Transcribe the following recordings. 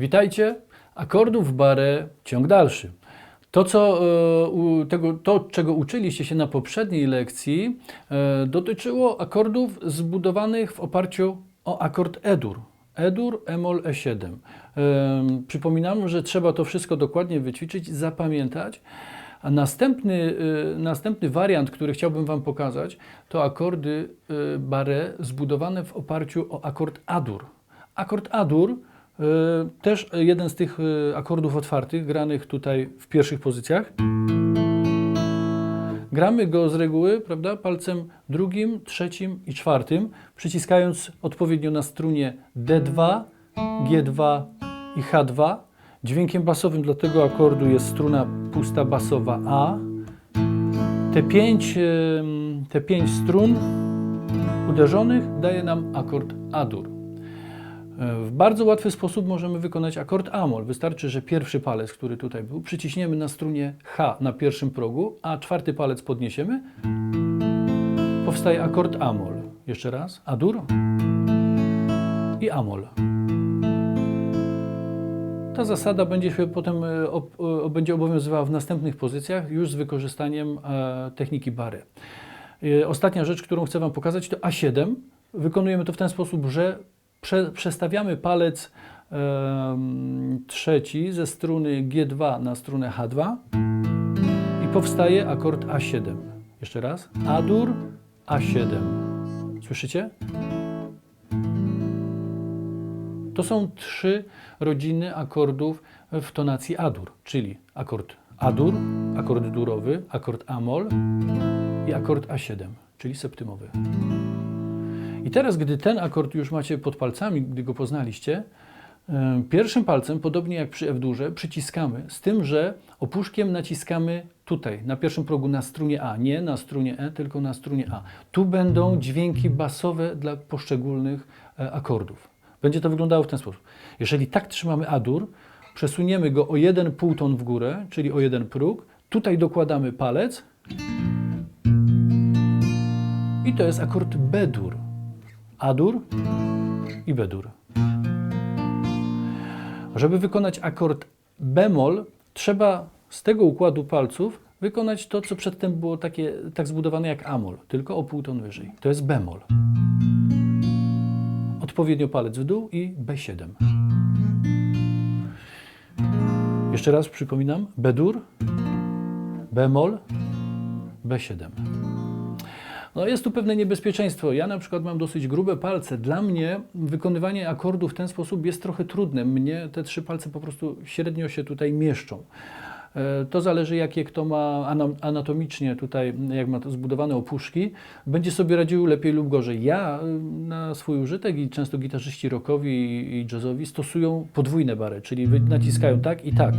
Witajcie. Akordów barę ciąg dalszy. To, co, e, tego, to, czego uczyliście się na poprzedniej lekcji, e, dotyczyło akordów zbudowanych w oparciu o akord E-dur. E-dur, E-moll, E7. E, Przypominam, że trzeba to wszystko dokładnie wyćwiczyć, zapamiętać. A następny, następny wariant, który chciałbym Wam pokazać, to akordy barre zbudowane w oparciu o akord A-dur. Akord A-dur Też jeden z tych e, akordów otwartych, granych tutaj w pierwszych pozycjach. Gramy go z reguły, prawda, palcem drugim, trzecim i czwartym, przyciskając odpowiednio na strunie D2, G2 i H2. Dźwiękiem basowym dla tego akordu jest struna pusta basowa A. Te pięć, te pięć strun uderzonych daje nam akord A-dur. W bardzo łatwy sposób możemy wykonać akord Amol. Wystarczy, że pierwszy palec, który tutaj był, przyciśniemy na strunie H na pierwszym progu, a czwarty palec podniesiemy. Powstaje akord Amol. Jeszcze raz. Adur i Amol. Ta zasada będzie się potem e, e, będzie obowiązywała w następnych pozycjach już z wykorzystaniem e, techniki bary. E, Ostatnia rzecz, którą chcę Wam pokazać, to A7. Wykonujemy to w ten sposób, że prze, przestawiamy palec em, trzeci ze struny G2 na strunę H2 i powstaje akord A7. Jeszcze raz. A-dur, A7. Słyszycie? To są trzy rodziny akordów w tonacji A-dur, czyli akord A-dur, akord durowy, akord A-moll i akord A7, czyli septymowy. I teraz, gdy ten akord już macie pod palcami, gdy go poznaliście, em, pierwszym palcem, podobnie jak przy F-durze, przyciskamy, z tym, że opuszkiem naciskamy tutaj, na pierwszym progu na strunie A, nie na strunie E, tylko na strunie A. Tu będą dźwięki basowe dla poszczególnych e, akordów. Będzie to wyglądało w ten sposób. Jeżeli tak trzymamy A-dur, przesuniemy go o jeden półton w górę, czyli o jeden próg, tutaj dokładamy palec i to jest akord B-dur. A-dur i B-dur. Żeby wykonać akord bemol, trzeba z tego układu palców wykonać to, co przedtem było takie, tak zbudowane jak amol, tylko o pół ton wyżej. To jest bemol. Odpowiednio palec w dół i B7. Jeszcze raz przypominam, B-dur, bemol, B7. No jest tu pewne niebezpieczeństwo. Ja na przykład mam dosyć grube palce. Dla mnie wykonywanie akordu w ten sposób jest trochę trudne. Mnie te trzy palce po prostu średnio się tutaj mieszczą. E, To zależy, jakie kto ma ana- anatomicznie tutaj, jak ma zbudowane opuszki, będzie sobie radził lepiej lub gorzej. Ja y, na swój użytek i często gitarzyści rockowi i- jazzowi stosują podwójne bary, czyli naciskają tak i tak.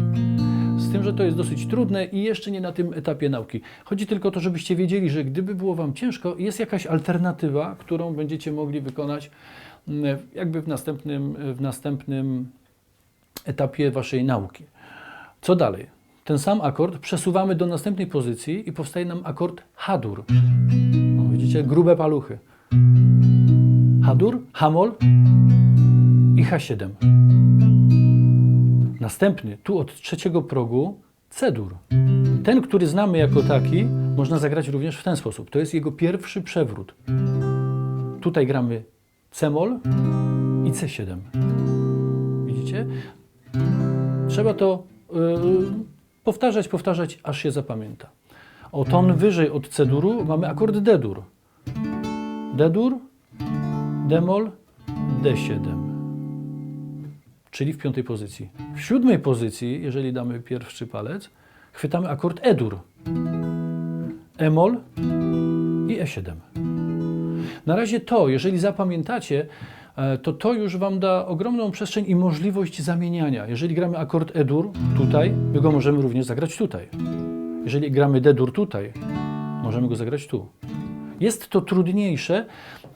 Tym, że to jest dosyć trudne i jeszcze nie na tym etapie nauki. Chodzi tylko o to, żebyście wiedzieli, że gdyby było Wam ciężko, jest jakaś alternatywa, którą będziecie mogli wykonać mm, jakby w następnym, w następnym etapie Waszej nauki. Co dalej? Ten sam akord przesuwamy do następnej pozycji i powstaje nam akord H-dur. No, widzicie, grube paluchy. H-dur, H-moll i H7. Następny, tu od trzeciego progu, C-dur. Ten, który znamy jako taki, można zagrać również w ten sposób. To jest jego pierwszy przewrót. Tutaj gramy C-moll i C7. Widzicie? Trzeba to y, powtarzać, powtarzać, aż się zapamięta. O ton wyżej od C-duru mamy akord D-dur. D-dur, D-moll, D7 czyli w piątej pozycji. W siódmej pozycji, jeżeli damy pierwszy palec, chwytamy akord E-dur, E-moll i E7. Na razie to, jeżeli zapamiętacie, e, to to już Wam da ogromną przestrzeń i możliwość zamieniania. Jeżeli gramy akord E-dur tutaj, my go możemy również zagrać tutaj. Jeżeli gramy D-dur tutaj, możemy go zagrać tu. Jest to trudniejsze,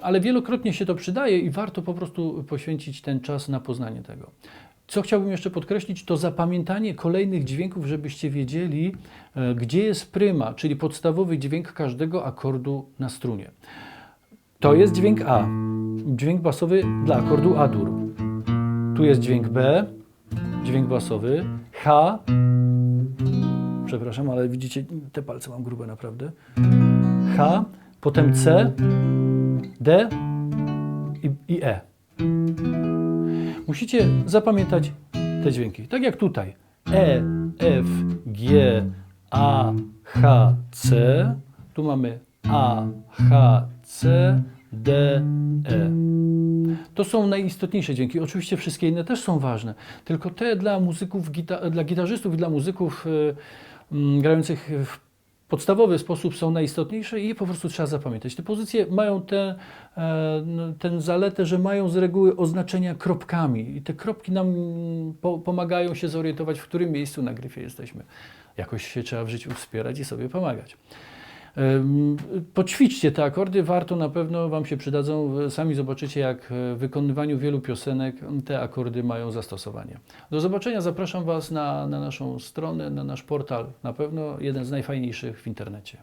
ale wielokrotnie się to przydaje i warto po prostu poświęcić ten czas na poznanie tego. Co chciałbym jeszcze podkreślić, to zapamiętanie kolejnych dźwięków, żebyście wiedzieli, e, gdzie jest pryma, czyli podstawowy dźwięk każdego akordu na strunie. To jest dźwięk A, dźwięk basowy dla akordu A-dur. Tu jest dźwięk B, dźwięk basowy, H, przepraszam, ale widzicie, te palce mam grube naprawdę, H, potem C, D i, i E. Musicie zapamiętać te dźwięki, tak jak tutaj. E, F, G, A, H, C. Tu mamy A, H, C, D, E. To są najistotniejsze dźwięki. Oczywiście wszystkie inne też są ważne, tylko te dla muzyków, dla gitarzystów i dla muzyków y, mm, grających w podstawowy sposób są najistotniejsze i je po prostu trzeba zapamiętać. Te pozycje mają tę e, tę zaletę, że mają z reguły oznaczenia kropkami i te kropki nam mm, po, pomagają się zorientować, w którym miejscu na gryfie jesteśmy. Jakoś się trzeba w życiu wspierać i sobie pomagać. Poćwiczcie te akordy, warto na pewno Wam się przydadzą. Sami zobaczycie, jak w wykonywaniu wielu piosenek te akordy mają zastosowanie. Do zobaczenia, zapraszam Was na, na naszą stronę, na nasz portal. Na pewno jeden z najfajniejszych w internecie.